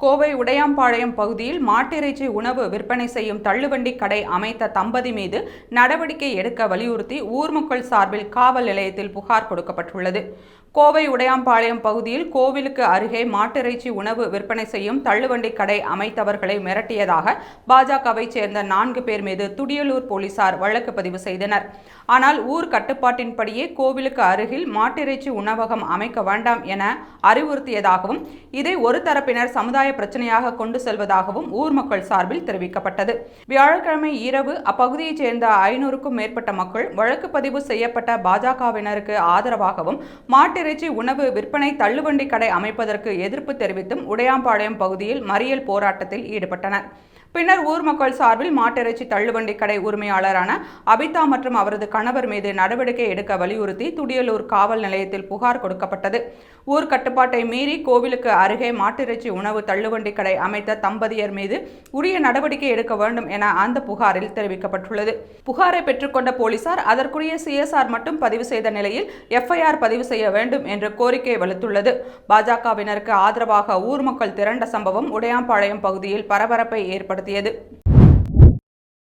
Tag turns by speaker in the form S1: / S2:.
S1: கோவை உடையாம்பாளையம் பகுதியில் மாட்டிறைச்சி உணவு விற்பனை செய்யும் தள்ளுவண்டி கடை அமைத்த தம்பதி மீது நடவடிக்கை எடுக்க வலியுறுத்தி ஊர் மக்கள் சார்பில் காவல் நிலையத்தில் புகார் கொடுக்கப்பட்டுள்ளது. கோவை உடையாம்பாளையம் பகுதியில் கோவிலுக்கு அருகே மாட்டிறைச்சி உணவு விற்பனை செய்யும் தள்ளுவண்டி கடை அமைத்தவர்களை மிரட்டியதாக பாஜகவைச் சேர்ந்த நான்கு பேர் மீது துடியலூர் போலீசார் வழக்கு பதிவு செய்தனர். ஆனால் ஊர் கட்டுப்பாட்டின்படியே கோவிலுக்கு அருகில் மாட்டிறைச்சி உணவகம் அமைக்க வேண்டாம் என அறிவுறுத்தியதாகவும் இதை ஒரு தரப்பினர் சமுதாய பிரச்சனையாக கொண்டு செல்வதாகவும் ஊர் மக்கள் சார்பில் தெரிவிக்கப்பட்டது. வியாழக்கிழமை இரவு அப்பகுதியைச் சேர்ந்த ஐநூறுக்கும் மேற்பட்ட மக்கள் வழக்கு பதிவு செய்யப்பட்ட பாஜகவினருக்கு ஆதரவாகவும் மாட்டிறைச்சி உணவு விற்பனை தள்ளுவண்டி கடை அமைப்பதற்கு எதிர்ப்பு தெரிவித்தும் உடையாம்பாளையம் பகுதியில் மறியல் போராட்டத்தில் ஈடுபட்டனர். பின்னர் ஊர் மக்கள் சார்பில் மாட்டிறைச்சி தள்ளுவண்டி கடை உரிமையாளரான அபிதா மற்றும் அவரது கணவர் மீது நடவடிக்கை எடுக்க வலியுறுத்தி துடியலூர் காவல் நிலையத்தில் புகார் கொடுக்கப்பட்டது. ஊர் கட்டுப்பாட்டை மீறி கோவிலுக்கு அருகே மாட்டிறைச்சி உணவு தள்ளுவண்டி கடை அமைத்த தம்பதியர் மீது உரிய நடவடிக்கை எடுக்க வேண்டும் என அந்த புகாரில் தெரிவிக்கப்பட்டுள்ளது. புகாரை பெற்றுக்கொண்ட போலீசார் அதற்குரிய சிஎஸ்ஆர் மட்டும் பதிவு செய்த நிலையில் எஃப்ஐஆர் பதிவு செய்ய வேண்டும் என்று கோரிக்கை வலுத்துள்ளது. பாஜகவினருக்கு ஆதரவாக ஊர் மக்கள் திரண்ட சம்பவம் உடையாம்பாளையம் பகுதியில் பரபரப்பை രേഖപ്പെടുത്തിയത്